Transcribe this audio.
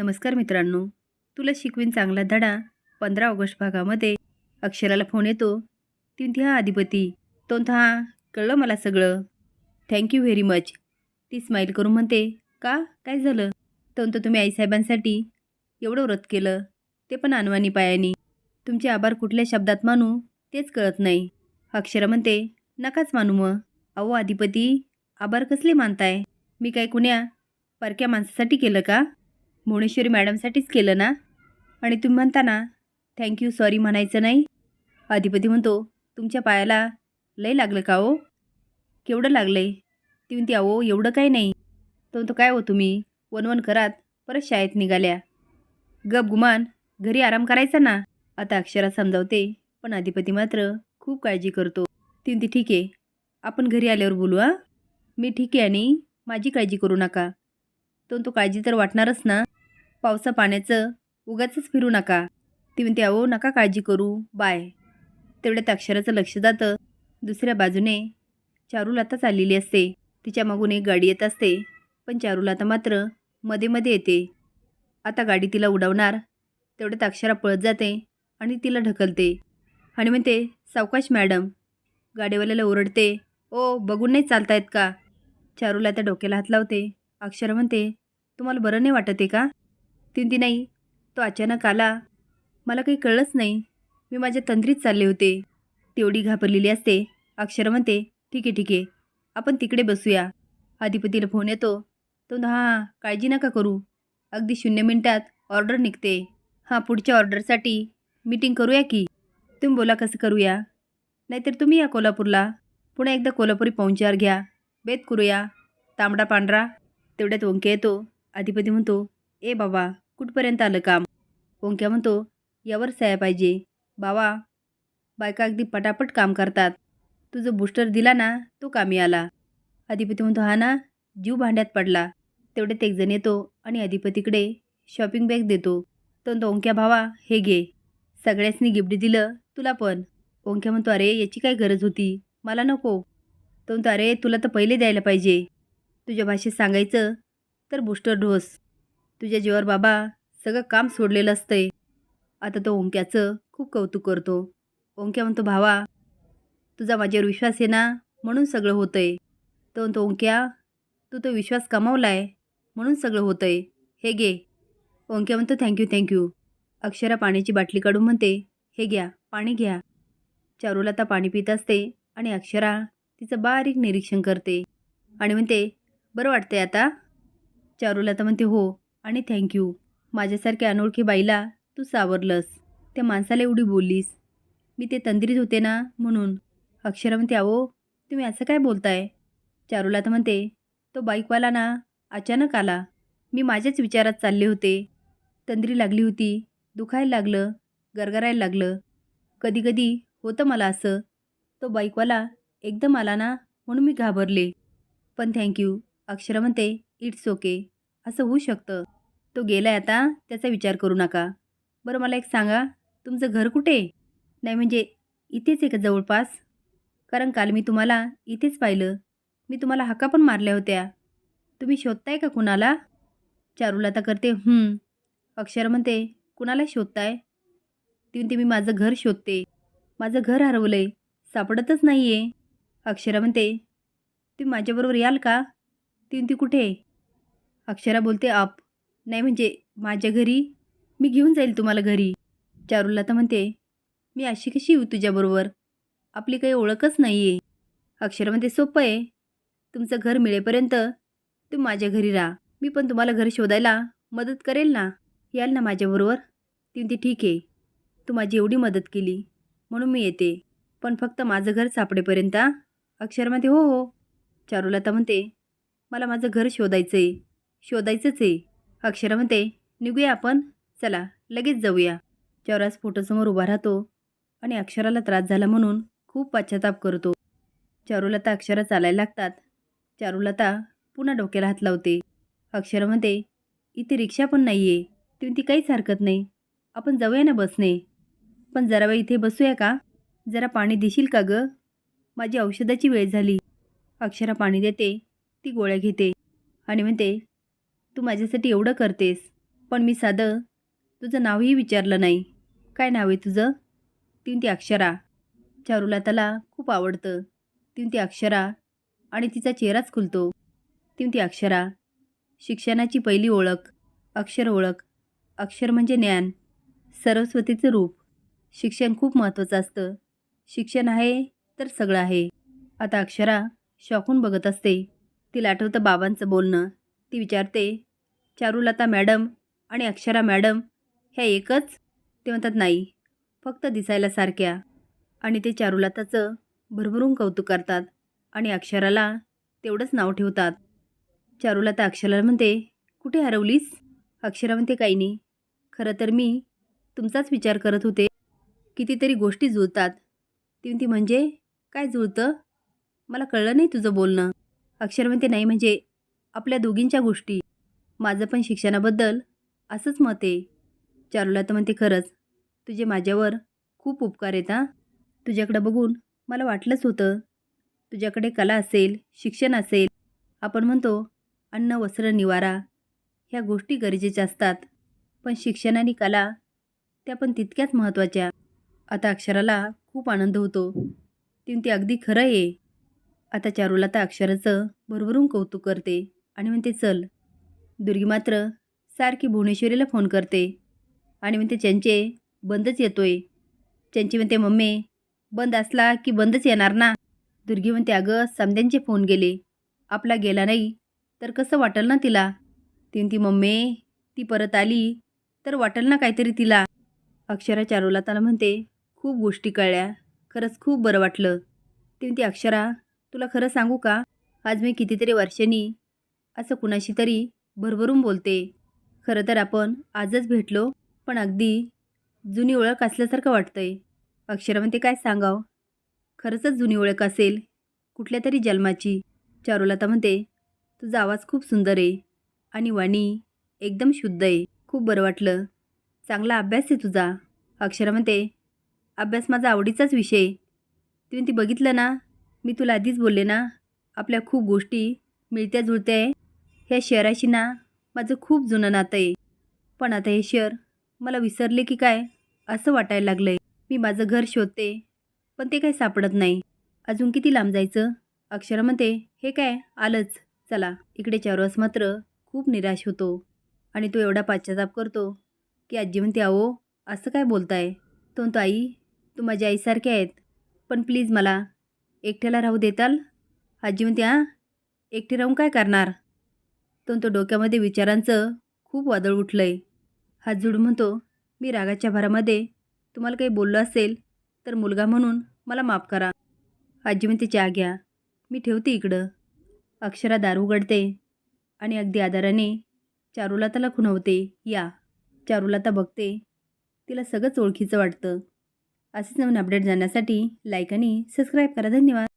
नमस्कार मित्रांनो. तुला शिकवीन चांगला धडा पंधरा ऑगस्ट भागामध्ये. अक्षराला फोन येतो. ती हा अधिपती. तो हा कळलं मला सगळं. थँक्यू व्हेरी मच ती स्माईल करून म्हणते का? काय झालं? तोंत तुम्ही आईसाहेबांसाठी एवढं व्रत केलं. ते पण अनवानी पायानी. तुमचे आभार कुठल्या शब्दात मानू तेच कळत नाही. अक्षरा म्हणते नकाच मानू मग अहो अधिपती आभार कसले मानताय? मी काय कुण्या परक्या माणसासाठी केलं का? भुवनेश्वरी मॅडमसाठीच केलं ना? आणि तुम्ही म्हणता ना थँक्यू सॉरी म्हणायचं नाही? अधिपती म्हणतो तुमच्या पायाला लय लागलं का ओ केवढं लागलं आहे ती म्हणते अहो एवढं काही नाही. तो म्हणतो काय हो तुम्ही? वनवन करात परत शाळेत निघाल्या. गप गुमान घरी आराम करायचा ना? आता अक्षरा समजावते पण अधिपती मात्र खूप काळजी करतो. ती म्हणते ठीक आहे आपण घरी आल्यावर बोलू हां? मी ठीक आहे आणि माझी काळजी करू नका. तो तो काळजी तर वाटणारच ना? पावसा पाण्याचं उगाचच फिरू नका. ती म्हणते अहो नका काळजी करू. बाय. तेवढ्यात अक्षराचं लक्ष जातं. दुसऱ्या बाजूने चारुलता चाललेली असते. तिच्या मागून एक गाडी येत असते. पण चारुलता मात्रमध्ये मध्ये येते. आता गाडी तिला उडवणार. तेवढ्यात अक्षरा पळत जाते आणि तिला ढकलते. आणि म्हणते सावकाश मॅडम. गाडीवाल्याला ओरडते ओ बघून नाही चालतायत का? चारूला त्या डोक्याला हात लावते. अक्षरा म्हणते तुम्हाला बरं नाही वाटत आहे का? ती ती नाही. तो अचानक आला. मला काही कळलंच नाही. मी माझ्या तंद्रीत चालले होते. तेवढी घाबरलेली असते. अक्षर म्हणते ठीक आहे ठीक आहे. आपण तिकडे बसूया. अधिपतीला फोन येतो. तो हां हां काळजी नका करू. अगदी शून्य मिनटात ऑर्डर निघते. हां पुढच्या ऑर्डरसाठी मीटिंग करूया की? तुम्ही बोला कसं करूया? नाहीतर तुम्ही या कोल्हापूरला. पुन्हा एकदा कोल्हापुरी पाहुणचार घ्या. बेत करूया. तांबडा पांढरा. तेवढ्यात वंके येतो. अधिपती म्हणतो ए बाबा कुठपर्यंत आलं काम? ओंक्या म्हणतो यावर सया पाहिजे. बाबा बायका अगदी पटापट काम करतात. तुझं बूस्टर दिला ना तो कामी आला. अधिपती म्हणतो हा ना जीव भांड्यात पडला. तेवढ्यात एक जण येतो आणि अधिपतीकडे शॉपिंग बॅग देतो. तो म्हणतो ओंक्या भावा हे घे. सगळ्यासनी गिफ्ट दिलं तुला पण. ओंक्या म्हणतो अरे याची काय गरज होती? मला नको. तो म्हणतो अरे तुला तर पहिले द्यायला पाहिजे. तुझ्या भाषेत सांगायचं तर बूस्टर डोस. तुझ्या जीवावर बाबा सगळं काम सोडलेलं असतंय. आता तो ओंक्याचं खूप कौतुक करतो. ओंक्या म्हणतो भावा तुझा माझ्यावर विश्वास आहे ना? म्हणून सगळं होतंय. तो म्हणतो ओंक्या तू तो विश्वास कमावलाय म्हणून सगळं होतंय. हे घे. ओंक्या म्हणतो थँक्यू थँक्यू अक्षरा पाण्याची बाटली काढून म्हणते हे घ्या पाणी घ्या. चारूलता पाणी पित असते आणि अक्षरा तिचं बारीक निरीक्षण करते आणि म्हणते बरं वाटतंय आता? चारूलता म्हणते हो. आणि थँक्यू माझ्यासारख्या अनोळखी बाईला तू सावरलंस. त्या माणसाला एवढी बोललीस. मी ते तंद्रीत होते ना म्हणून. अक्षरा म्हणते अहो तुम्ही असं काय बोलताय? चारूलता म्हणते तो बाईकवाला ना अचानक आला. मी माझ्याच विचारात चालले होते. तंद्री लागली होती. दुखायला लागलं. गरगरायला लागलं. कधीकधी होतं मला असं. तो बाईकवाला एकदम आला ना म्हणून मी घाबरले. पण थँक्यू अक्षरा म्हणते इट्स ओके असं होऊ शकतं. तो गेला आहे आता त्याचा विचार करू नका. बरं मला एक सांगा तुमचं घर कुठे? नाही म्हणजे इथेच आहे का जवळपास? कारण काल मी तुम्हाला इथेच पाहिलं. मी तुम्हाला हाका पण मारल्या होत्या. तुम्ही शोधताय का कुणाला? चारुलता करते हं अक्षर म्हणते कुणाला शोधताय? तिथे मी माझं घर शोधते. माझं घर हरवलं आहे सापडतच नाही आहे अक्षरा म्हणते तुम्ही माझ्याबरोबर याल का? ती कुठे? अक्षरा बोलते आप. नाही म्हणजे माझ्या घरी मी घेऊन जाईल तुम्हाला घरी. चारुलता म्हणते मी अशी कशी येऊ तुझ्याबरोबर? आपली काही ओळखच नाही आहे अक्षरामध्ये सोपं आहे. तुमचं घर मिळेपर्यंत तुम्ही माझ्या घरी राहा. मी पण तुम्हाला घर शोधायला मदत करेल ना? याल ना माझ्याबरोबर? ती म्हणते ठीक आहे. तू माझी एवढी मदत केली म्हणून मी येते. पण फक्त माझं घर सापडेपर्यंत अक्षरामध्ये हो हो. चारुलता म्हणते मला माझं घर शोधायचं आहे शोधायचंच आहे. अक्षरा म्हणते निघूया आपण? चला लगेच जाऊया. चौरास फोटोसमोर उभा राहतो आणि अक्षराला त्रास झाला म्हणून खूप पश्चाताप करतो. चारुलता अक्षरा चालायला लागतात. चारुलता पुन्हा डोक्याला हात लावते. अक्षरा म्हणते इथे रिक्षा पण नाही आहे ती ती काहीच हरकत नाही. आपण जाऊया ना बसने? पण जरा वेळ इथे बसूया का? जरा पाणी देशील का गं? माझी औषधाची वेळ झाली. अक्षरा पाणी देते ती गोळ्या घेते आणि म्हणते तू माझ्यासाठी एवढं करतेस पण मी साधं तुझं नावही विचारलं नाही. काय नाव आहे तुझं? ती अक्षरा. चारूला त्याला खूप आवडतं. ती अक्षरा आणि तिचा चेहराच खुलतो. ती अक्षरा. शिक्षणाची पहिली ओळख अक्षर ओळख. अक्षर म्हणजे ज्ञान. सरस्वतीचं रूप. शिक्षण खूप महत्त्वाचं असतं. शिक्षण आहे तर सगळं आहे. आता अक्षरा शॉकून बघत असते. तिला आठवतं बाबांचं बोलणं. ती विचारते चारुलता मॅडम आणि अक्षरा मॅडम ह्या एकच? ते म्हणतात नाही फक्त दिसायला सारख्या. आणि ते चारुलताचं भरभरून कौतुक करतात आणि अक्षराला तेवढंच नाव ठेवतात. चारुलता अक्षराला म्हणते कुठे हरवलीस? अक्षरा म्हणते काही नाही. खरं तर मी तुमचाच विचार करत होते. कितीतरी गोष्टी जुळतात. ती म्हणते म्हणजे? काय जुळतं? मला कळलं नाही तुझं बोलणं. अक्षर म्हणते नाही म्हणजे आपल्या दोघींच्या गोष्टी. माझं पण शिक्षणाबद्दल असंच मत आहे. चारुला तर म्हणते खरंच तुझे माझ्यावर खूप उपकार आहेत हां. तुझ्याकडं बघून मला वाटलंच होतं. तुझ्याकडे कला असेल शिक्षण असेल आपण म्हणतो अन्न वस्त्र निवारा ह्या गोष्टी गरजेच्या असतात. पण शिक्षण आणि कला त्या पण तितक्याच महत्त्वाच्या. आता अक्षराला खूप आनंद होतो. ती ते अगदी खरं आहे. आता चारूला तर अक्षराचं भरभरून कौतुक करते. आणि म्हणते चल. दुर्गी मात्र सारखी भुवनेश्वरीला फोन करते आणि म्हणते चंचे बंदच येतोय. चंची म्हणते मम्मी बंद असला की बंदच येणार ना? दुर्गी म्हणते अगं समद्यांचे फोन गेले. आपला गेला नाही तर कसं वाटेल ना तिला? ती मम्मी ती परत आली तर वाटेल ना काहीतरी तिला? अक्षरा चारूला त्याला म्हणते खूप गोष्टी कळल्या. खरंच खूप बरं वाटलं. ती म्हणते अक्षरा तुला खरं सांगू का? आज मी कितीतरी वर्षांनी असं कुणाशी तरी भरभरून बोलते. खरं तर आपण आजच भेटलो पण अगदी जुनी ओळख असल्यासारखं वाटतंय. अक्षरामध्ये काय सांगाव? खरंच जुनी ओळख असेल कुठल्या तरी जन्माची. चारुलता म्हणते तुझा आवाज खूप सुंदर आहे आणि वाणी एकदम शुद्ध आहे. खूप बरं वाटलं. चांगला अभ्यास आहे तुझा. अक्षरा म्हणते अभ्यास माझा आवडीचाच विषय तुम्ही ती बघितलं ना? मी तुला आधीच बोलले ना? आपल्या खूप गोष्टी मिळत्या जुळत्या आहे. ह्या शहराशी ना माझं खूप जुनं नातं आहे. पण आता हे शहर मला विसरले की काय असं वाटायला लागलं आहे मी माझं घर शोधते पण ते काही सापडत नाही. अजून किती लांब जायचं? अक्षर म्हणते हे काय? आलंच. चला इकडे चारवास मात्र खूप निराश होतो. आणि तो एवढा पाश्चाताप करतो की आजी म्हणते अहो असं काय बोलताय? तो म्हणतो आई तू माझ्या आईसारखे आहेत. पण प्लीज मला एकट्याला राहू देताल? आजी म्हणते हां एकटे राहून काय करणार? तो तो डोक्यामध्ये विचारांचं खूप वादळ उठलं आहे हात जुडू म्हणतो मी रागाच्या भरामध्ये तुम्हाला काही बोललो असेल तर मुलगा म्हणून मला माफ करा. आजी म्हणते चहा घ्या. मी ठेवते इकडं. अक्षरा दार उघडते आणि अगदी आदराने चारुलताला खुणवते या. चारुलता बघते. तिला सगळंच ओळखीचं वाटतं. असेच नवीन अपडेट जाण्यासाठी लाईक आणि सबस्क्राईब करा. धन्यवाद.